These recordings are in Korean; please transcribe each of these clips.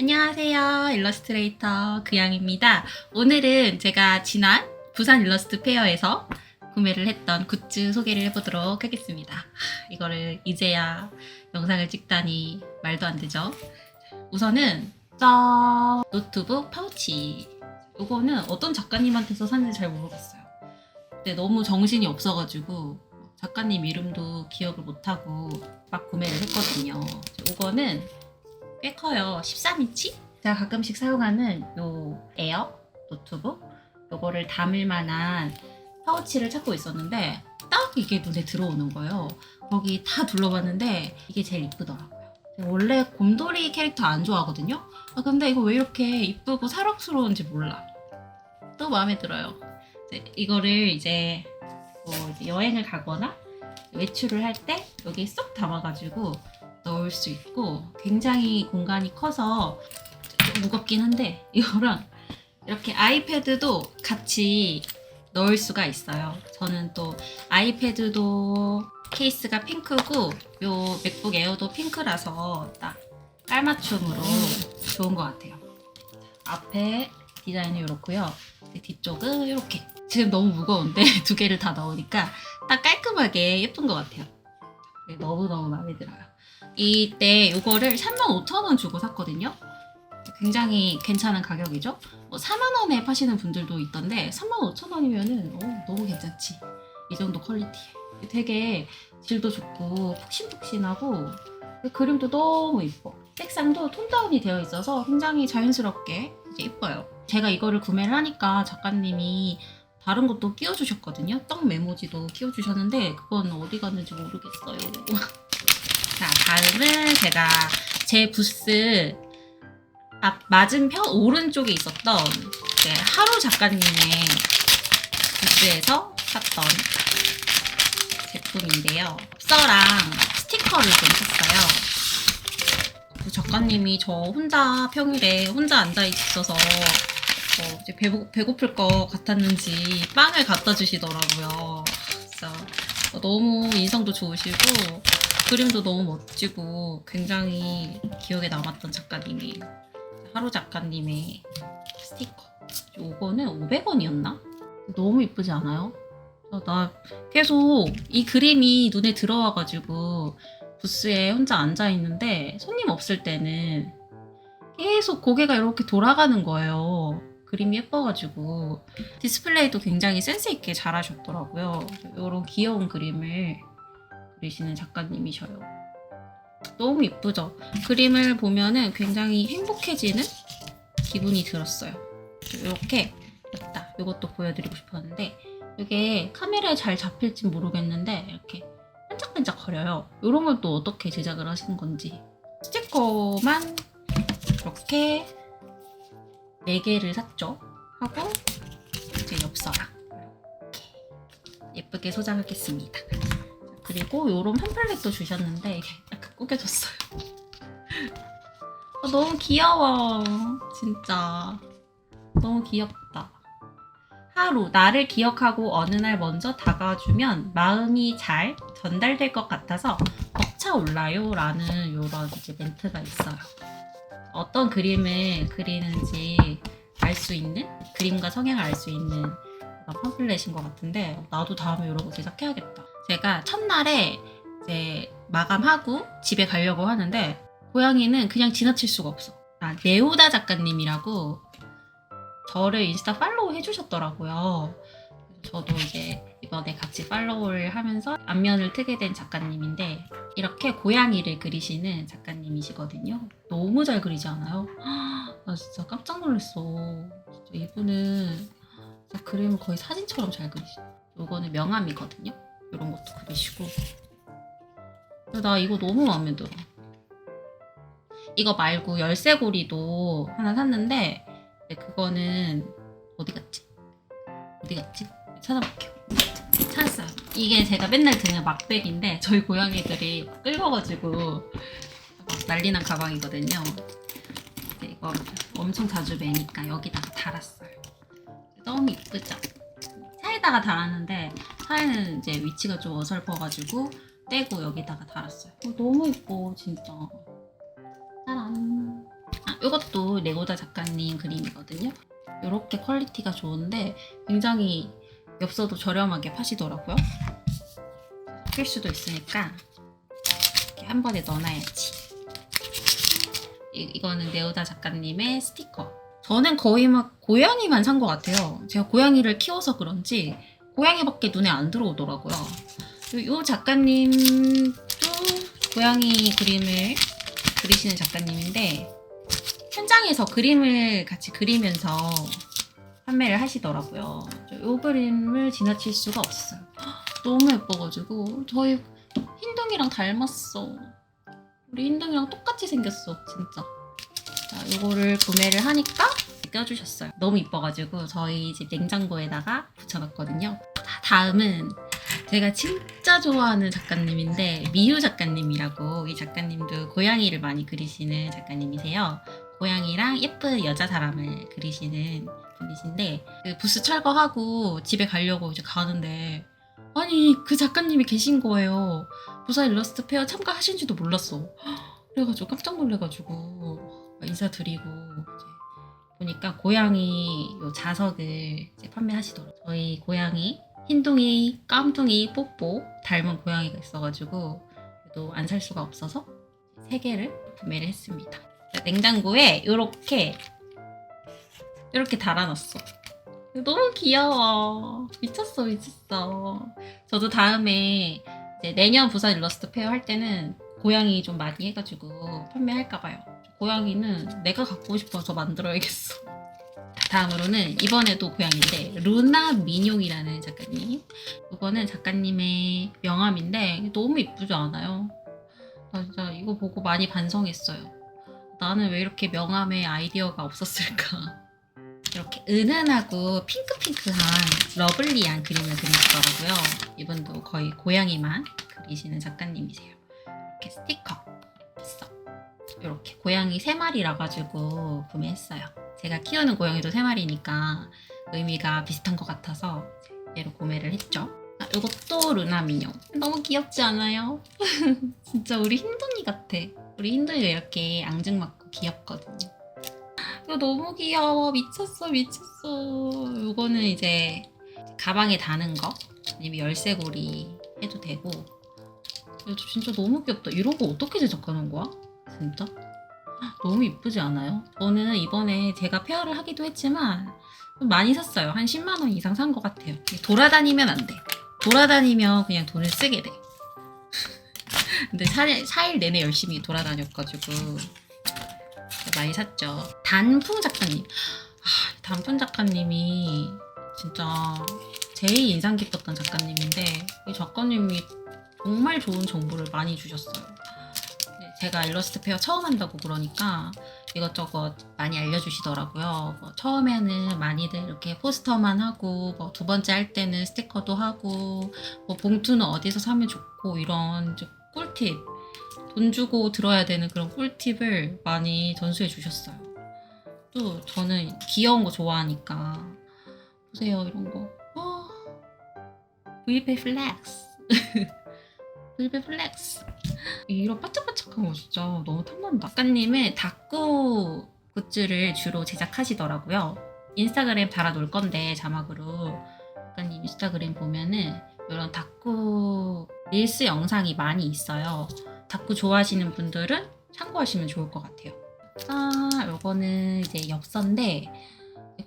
안녕하세요. 일러스트레이터 그양입니다. 오늘은 제가 지난 부산 일러스트 페어에서 구매를 했던 굿즈 소개를 해보도록 하겠습니다. 하, 이거를 이제야 영상을 찍다니 말도 안 되죠. 우선은 짠! 노트북 파우치. 이거는 어떤 작가님한테서 샀는지 잘 모르겠어요. 근데 너무 정신이 없어가지고 작가님 이름도 기억을 못하고 막 구매를 했거든요. 이거는 꽤 커요. 13인치? 제가 가끔씩 사용하는 요 에어 노트북 요거를 담을 만한 파우치를 찾고 있었는데 딱 이게 눈에 들어오는 거예요. 거기 다 둘러봤는데 이게 제일 이쁘더라고요. 원래 곰돌이 캐릭터 안 좋아하거든요. 아, 근데 이거 왜 이렇게 이쁘고 사랑스러운지 몰라. 또 마음에 들어요. 이제 이거를 이제 뭐 여행을 가거나 외출을 할 때 여기 쏙 담아가지고 넣을 수 있고 굉장히 공간이 커서 좀 무겁긴 한데 이거랑 이렇게 아이패드도 같이 넣을 수가 있어요. 저는 또 아이패드도 케이스가 핑크고 요 맥북 에어도 핑크라서 딱 깔맞춤으로 좋은 것 같아요. 앞에 디자인은 이렇고요. 뒤쪽은 이렇게. 지금 너무 무거운데 두 개를 다 넣으니까 딱 깔끔하게 예쁜 것 같아요. 네, 너무너무 마음에 들어요. 이때 이거를 35,000원 주고 샀거든요. 굉장히 괜찮은 가격이죠. 뭐 4만 원에 파시는 분들도 있던데 35,000원이면은 어, 너무 괜찮지. 이 정도 퀄리티. 되게 질도 좋고 푹신푹신하고 그림도 너무 이뻐. 색상도 톤 다운이 되어 있어서 굉장히 자연스럽게 이뻐요. 제가 이거를 구매를 하니까 작가님이 다른 것도 끼워주셨거든요. 떡 메모지도 끼워주셨는데 그건 어디 갔는지 모르겠어요. 자, 다음은 제가 제 부스 앞 맞은편 오른쪽에 있었던 이제 하루 작가님의 부스에서 샀던 제품인데요. 엽서랑 스티커를 좀 샀어요. 그 작가님이 저 혼자 평일에 혼자 앉아 있어서 어, 이제 배고, 배고플 것 같았는지 빵을 갖다 주시더라고요. 진짜 너무 인성도 좋으시고 그림도 너무 멋지고 굉장히 기억에 남았던 작가님이에요. 하루 작가님의 스티커. 요거는 500원이었나? 너무 이쁘지 않아요? 어, 나 계속 이 그림이 눈에 들어와가지고 부스에 혼자 앉아 있는데 손님 없을 때는 계속 고개가 이렇게 돌아가는 거예요. 그림이 예뻐가지고 디스플레이도 굉장히 센스 있게 잘하셨더라고요. 이런 귀여운 그림을 그리시는 작가님이셔요. 너무 이쁘죠? 그림을 보면은 굉장히 행복해지는 기분이 들었어요. 이렇게 됐다. 이것도 보여드리고 싶었는데 이게 카메라에 잘 잡힐지 모르겠는데 이렇게 반짝반짝 거려요. 이런 걸 또 어떻게 제작을 하신 건지 스티커만 이렇게 4개를 샀죠. 하고 이제 엽서랑 이렇게 예쁘게 소장하겠습니다. 그리고 요런 팜플렛도 주셨는데 이게 약간 구겨졌어요. 아, 너무 귀여워. 진짜. 너무 귀엽다. 하루, 나를 기억하고 어느 날 먼저 다가주면 마음이 잘 전달될 것 같아서 벅차올라요. 라는 요런 이제 멘트가 있어요. 어떤 그림을 그리는지 알 수 있는, 그림과 성향을 알 수 있는 팜플렛인 것 같은데, 나도 다음에 이런 거 제작해야겠다. 제가 첫날에 이제 마감하고 집에 가려고 하는데, 고양이는 그냥 지나칠 수가 없어. 아, 네오다 작가님이라고 저를 인스타 팔로우 해주셨더라고요. 저도 이제 이번에 같이 팔로우를 하면서 안면을 트게 된 작가님인데 이렇게 고양이를 그리시는 작가님이시거든요. 너무 잘 그리지 않아요? 나 진짜 깜짝 놀랐어. 진짜 이분은 진짜 그림을 거의 사진처럼 잘 그리시죠. 이거는 명함이거든요. 이런 것도 그리시고. 나 이거 너무 마음에 들어. 이거 말고 열쇠고리도 하나 샀는데 그거는 어디 갔지? 어디 갔지? 찾아볼게요. 찾았어요. 이게 제가 맨날 드는 막백인데 저희 고양이들이 막 끌어가지고 막 난리난 가방이거든요. 이거 엄청 자주 매니까 여기다가 달았어요. 너무 이쁘죠? 차에다가 달았는데 차에는 이제 위치가 좀 어설퍼가지고 떼고 여기다가 달았어요. 어, 너무 이뻐 진짜. 짜란. 아 이것도 레고다 작가님 그림이거든요. 이렇게 퀄리티가 좋은데 굉장히 엽서도 저렴하게 파시더라고요. 낄 수도 있으니까 이렇게 한 번에 넣어놔야지. 이, 이거는 네오다 작가님의 스티커. 저는 거의 막 고양이만 산 것 같아요. 제가 고양이를 키워서 그런지 고양이밖에 눈에 안 들어오더라고요. 요, 요 작가님도 고양이 그림을 그리시는 작가님인데 현장에서 그림을 같이 그리면서 판매를 하시더라고요. 저요 그림을 지나칠 수가 없어요. 너무 예뻐가지고 저희 흰둥이랑 닮았어. 우리 흰둥이랑 똑같이 생겼어, 진짜. 자, 이거를 구매를 하니까 껴주셨어요. 너무 이뻐가지고 저희 집 냉장고에다가 붙여놨거든요. 자, 다음은 제가 진짜 좋아하는 작가님인데 미유 작가님이라고 이 작가님도 고양이를 많이 그리시는 작가님이세요. 고양이랑 예쁜 여자 사람을 그리시는 분이신데 그 부스 철거하고 집에 가려고 이제 가는데 아니 그 작가님이 계신 거예요. 부산 일러스트 페어 참가하신지도 몰랐어. 그래가지고 깜짝 놀래가지고 인사드리고 보니까 고양이 요 자석을 판매하시더라고요. 저희 고양이 흰둥이, 깜둥이, 뽀뽀 닮은 고양이가 있어가지고 또 안 살 수가 없어서 세 개를 구매를 했습니다. 냉장고에 이렇게 이렇게 달아놨어. 너무 귀여워. 미쳤어, 미쳤어. 저도 다음에 내년 부산 일러스트 페어 할 때는 고양이 좀 많이 해가지고 판매할까봐요. 고양이는 내가 갖고 싶어서 만들어야겠어. 다음으로는 이번에도 고양인데 루나 민용이라는 작가님. 이거는 작가님의 명함인데 너무 이쁘지 않아요? 나 진짜 이거 보고 많이 반성했어요. 나는 왜 이렇게 명함에 아이디어가 없었을까? 이렇게 은은하고 핑크핑크한 러블리한 그림을 그리시더라고요. 이분도 거의 고양이만 그리시는 작가님이세요. 이렇게 스티커 있어. 이렇게 고양이 세 마리라 가지고 구매했어요. 제가 키우는 고양이도 세 마리니까 의미가 비슷한 것 같아서 얘로 구매를 했죠. 아, 이것도 루나 민용. 너무 귀엽지 않아요? 진짜 우리 흰둥이 같아. 우리 흰둥이가 이렇게 앙증맞고 귀엽거든요. 이거 너무 귀여워. 미쳤어, 미쳤어. 이거는 이제 가방에 다는 거, 아니면 열쇠고리 해도 되고. 이거 진짜 너무 귀엽다. 이런 거 어떻게 제작하는 거야? 진짜? 너무 이쁘지 않아요? 저는 이번에 제가 페어를 하기도 했지만 좀 많이 샀어요. 한 10만 원 이상 산 것 같아요. 돌아다니면 안 돼. 돌아다니면 그냥 돈을 쓰게 돼. 근데 4일, 4일 내내 열심히 돌아다녔가지고 많이 샀죠. 단풍 작가님. 아, 단풍 작가님이 진짜 제일 인상 깊었던 작가님인데 이 작가님이 정말 좋은 정보를 많이 주셨어요. 네, 제가 일러스트 페어 처음 한다고 그러니까 이것저것 많이 알려주시더라고요. 뭐 처음에는 많이들 이렇게 포스터만 하고 뭐 두 번째 할 때는 스티커도 하고 뭐 봉투는 어디서 사면 좋고 이런 좀 꿀팁 돈 주고 들어야 되는 그런 꿀팁을 많이 전수해 주셨어요. 또 저는 귀여운 거 좋아하니까 보세요 이런 거. 어, 브이페 플렉스. 브이페 플렉스. 이런 바짝바짝한 거 진짜 너무 탐난다. 작가님은 다꾸 굿즈를 주로 제작하시더라고요. 인스타그램 달아놓을 건데 자막으로 작가님 인스타그램 보면은 이런 다꾸 릴스 영상이 많이 있어요. 다꾸 좋아하시는 분들은 참고하시면 좋을 것 같아요. 짠! 요거는 이제 엽서인데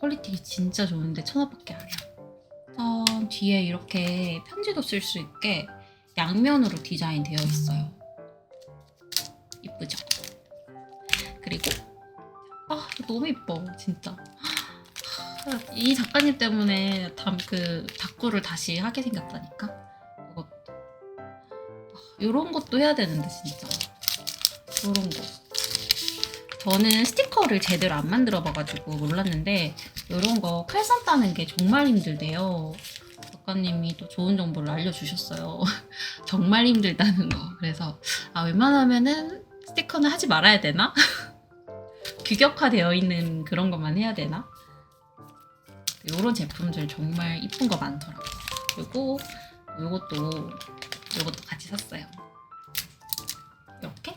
퀄리티가 진짜 좋은데 천 원밖에 안 해요. 짠! 뒤에 이렇게 편지도 쓸 수 있게 양면으로 디자인 되어 있어요. 이쁘죠? 그리고 아 너무 이뻐 진짜. 이 작가님 때문에 담, 그 다꾸를 다시 하게 생겼다니까. 이것도 이런 것도 해야 되는데 진짜 이런 거. 저는 스티커를 제대로 안 만들어 봐가지고 몰랐는데 이런 거 칼선 따는 게 정말 힘들대요. 작가님이 또 좋은 정보를 알려주셨어요. 정말 힘들다는 거. 그래서 아 웬만하면은 스티커는 하지 말아야 되나? 규격화되어 있는 그런 것만 해야 되나? 이런 제품들 정말 이쁜 거 많더라고요. 그리고 이것도 이것도 같이 샀어요. 이렇게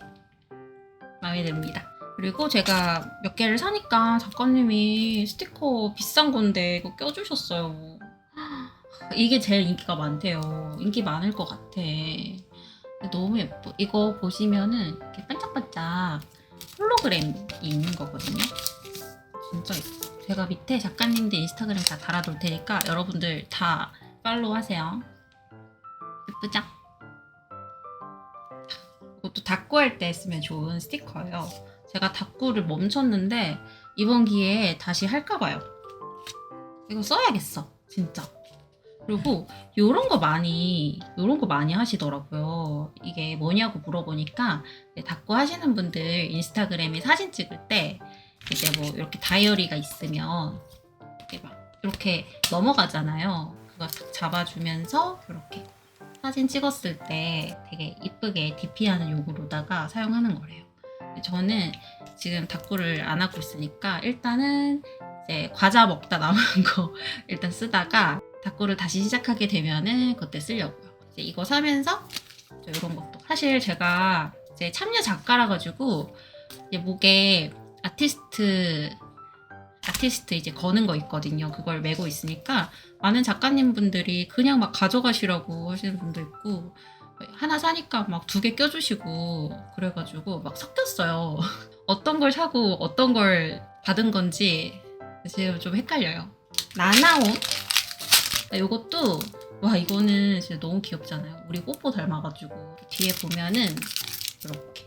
마음에 듭니다. 그리고 제가 몇 개를 사니까 작가님이 스티커 비싼 건데 이거 껴주셨어요. 이게 제일 인기가 많대요. 인기 많을 것 같아. 너무 예뻐. 이거 보시면은 이렇게 반짝반짝 홀로그램이 있는 거거든요. 진짜 예뻐. 제가 밑에 작가님들 인스타그램 다 달아둘 테니까 여러분들 다 팔로우 하세요. 예쁘죠? 이것도 닦고 할 때 쓰면 좋은 스티커예요. 제가 닦고를 멈췄는데 이번 기회에 다시 할까봐요. 이거 써야겠어, 진짜. 그리고 요런 거 많이 요런 거 많이 하시더라고요. 이게 뭐냐고 물어보니까 닦고 하시는 분들 인스타그램에 사진 찍을 때 이제 뭐 이렇게 다이어리가 있으면 이렇게 막 이렇게 넘어가잖아요. 그거 딱 잡아주면서 이렇게 사진 찍었을 때 되게 이쁘게 DP하는 용으로다가 사용하는 거래요. 저는 지금 닦고를 안 하고 있으니까 일단은 이제 과자 먹다 남은 거 일단 쓰다가 닦고를 다시 시작하게 되면은 그때 쓰려고요. 이제 이거 사면서 이런 것도 사실 제가 이제 참여 작가라 가지고 이제 목에 아티스트 아티스트 이제 거는 거 있거든요. 그걸 메고 있으니까 많은 작가님 분들이 그냥 막 가져가시라고 하시는 분도 있고 하나 사니까 막 두 개 껴주시고 그래가지고 막 섞였어요. 어떤 걸 사고 어떤 걸 받은 건지 지금 좀 헷갈려요. 나나온 이것도 와 이거는 진짜 너무 귀엽잖아요. 우리 뽀뽀 닮아가지고 뒤에 보면은 이렇게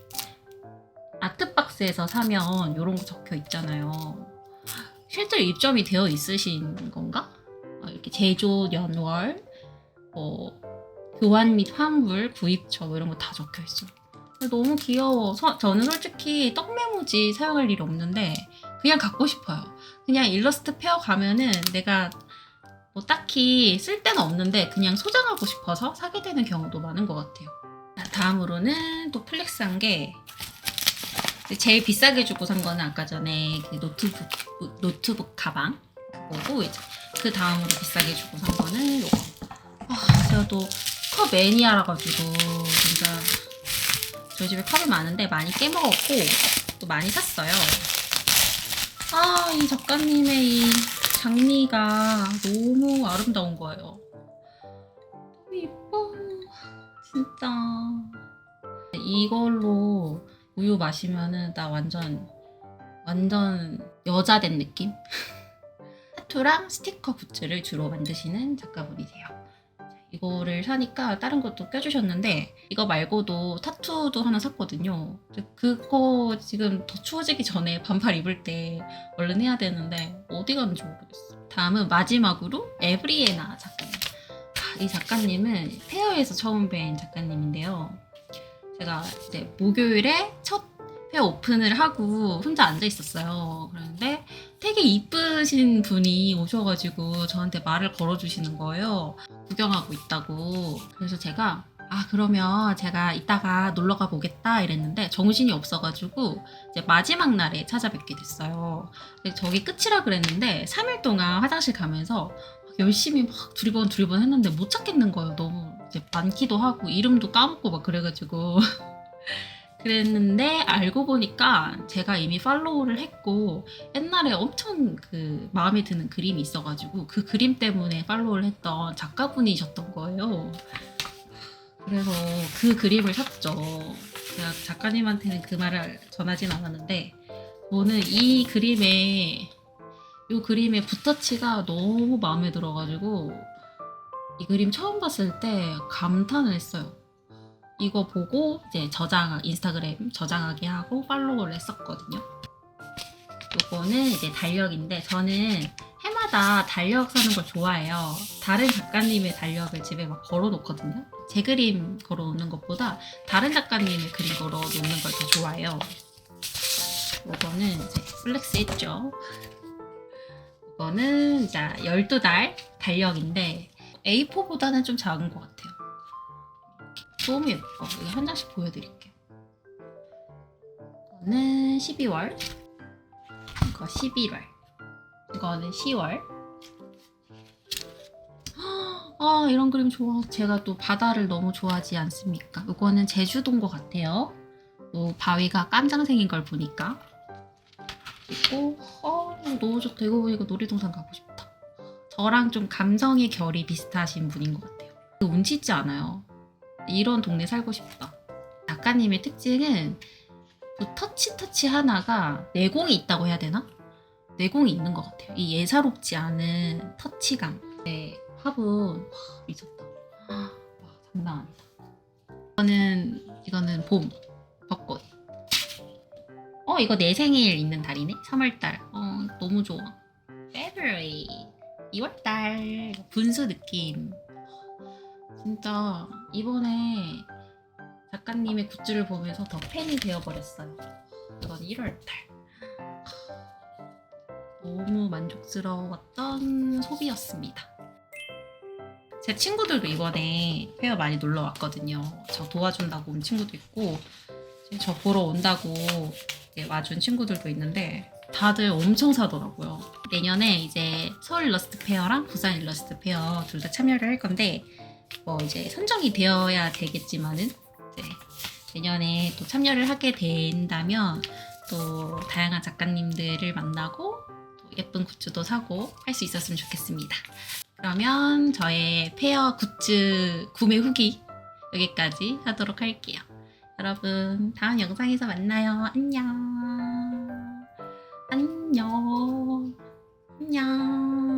아트박스에서 사면 이런 거 적혀 있잖아요. 실제로 입점이 되어 있으신 건가? 아, 이렇게 제조 연월, 뭐 교환 및 환불, 구입처 뭐 이런 거 다 적혀 있어요. 너무 귀여워. 서- 저는 솔직히 떡 메모지 사용할 일이 없는데 그냥 갖고 싶어요. 그냥 일러스트 페어 가면은 내가 뭐 딱히 쓸 데는 없는데 그냥 소장하고 싶어서 사게 되는 경우도 많은 것 같아요. 자, 다음으로는 또 플렉스한 게 제일 비싸게 주고 산 거는 아까 전에 그 노트북 노트북 가방 그거고 이제 그 다음으로 비싸게 주고 산 거는 요거. 아 제가 또 컵 매니아라 가지고 진짜 저희 집에 컵이 많은데 많이 깨먹었고 또 많이 샀어요. 아 이 작가님의 이 장미가 너무 아름다운 거예요. 예뻐 진짜. 이걸로 우유 마시면은 나 완전 완전 여자 된 느낌? 타투랑 스티커 굿즈를 주로 만드시는 작가분이세요. 자, 이거를 사니까 다른 것도 껴주셨는데 이거 말고도 타투도 하나 샀거든요. 그거 지금 더 추워지기 전에 반팔 입을 때 얼른 해야 되는데 어디 갔는지 모르겠어. 다음은 마지막으로 에브리에나 작가님. 아, 이 작가님은 페어에서 처음 뵌 작가님인데요. 제가 이제 목요일에 첫 페어 오픈을 하고 혼자 앉아 있었어요. 그런데 되게 이쁘신 분이 오셔가지고 저한테 말을 걸어주시는 거예요. 구경하고 있다고. 그래서 제가 아 그러면 제가 이따가 놀러 가 보겠다 이랬는데 정신이 없어가지고 이제 마지막 날에 찾아뵙게 됐어요. 저기 끝이라 그랬는데 3일 동안 화장실 가면서 열심히 막 두리번 두리번 했는데 못 찾겠는 거예요. 너무 이제 많기도 하고 이름도 까먹고 막 그래가지고 그랬는데 알고 보니까 제가 이미 팔로우를 했고 옛날에 엄청 그 마음에 드는 그림이 있어가지고 그 그림 때문에 팔로우를 했던 작가분이셨던 거예요. 그래서 그 그림을 샀죠. 제가 작가님한테는 그 말을 전하진 않았는데 저는 이 그림에 이 그림의 붓터치가 너무 마음에 들어가지고 이 그림 처음 봤을 때 감탄을 했어요. 이거 보고 이제 저장 인스타그램 저장하게 하고 팔로우를 했었거든요. 요거는 이제 달력인데 저는 해마다 달력 사는 걸 좋아해요. 다른 작가님의 달력을 집에 막 걸어놓거든요. 제 그림 걸어놓는 것보다 다른 작가님의 그림 걸어놓는 걸 더 좋아해요. 요거는 이제 플렉스 했죠. 이거는 이제 12달 달력인데 A4보다는 좀 작은 것 같아요. 너무 예뻐. 여기 한 장씩 보여드릴게요. 이거는 12월. 이거 11월. 이거는 10월. 아 이런 그림 좋아. 제가 또 바다를 너무 좋아하지 않습니까? 이거는 제주도인 것 같아요. 요 바위가 깜장색인 걸 보니까 그리고 어 너무 좋다. 이거 보니까 놀이동산 가고 싶다. 저랑 좀 감성의 결이 비슷하신 분인 것 같아요. 운치 있지 않아요. 이런 동네 살고 싶다. 작가님의 특징은 그 터치 터치 하나가 내공이 있다고 해야 되나? 내공이 있는 것 같아요. 이 예사롭지 않은 터치감. 네, 화분 와, 미쳤다. 와, 장난 아니다. 이거는 이거는 봄 벚꽃. 어 이거 내 생일 있는 달이네. 3월달. 어 너무 좋아. February 2월달 분수 느낌. 진짜 이번에 작가님의 굿즈를 보면서 더 팬이 되어버렸어요. 이건 1월 달. 너무 만족스러웠던 소비였습니다. 제 친구들도 이번에 페어 많이 놀러 왔거든요. 저 도와준다고 온 친구도 있고, 저 보러 온다고 와준 친구들도 있는데, 다들 엄청 사더라고요. 내년에 이제 서울 일러스트 페어랑 부산 일러스트 페어 둘 다 참여를 할 건데, 뭐 이제 선정이 되어야 되겠지만은 내년에 또 참여를 하게 된다면 또 다양한 작가님들을 만나고 예쁜 굿즈도 사고 할 수 있었으면 좋겠습니다. 그러면 저의 페어 굿즈 구매 후기 여기까지 하도록 할게요. 여러분 다음 영상에서 만나요. 안녕. 안녕. 안녕.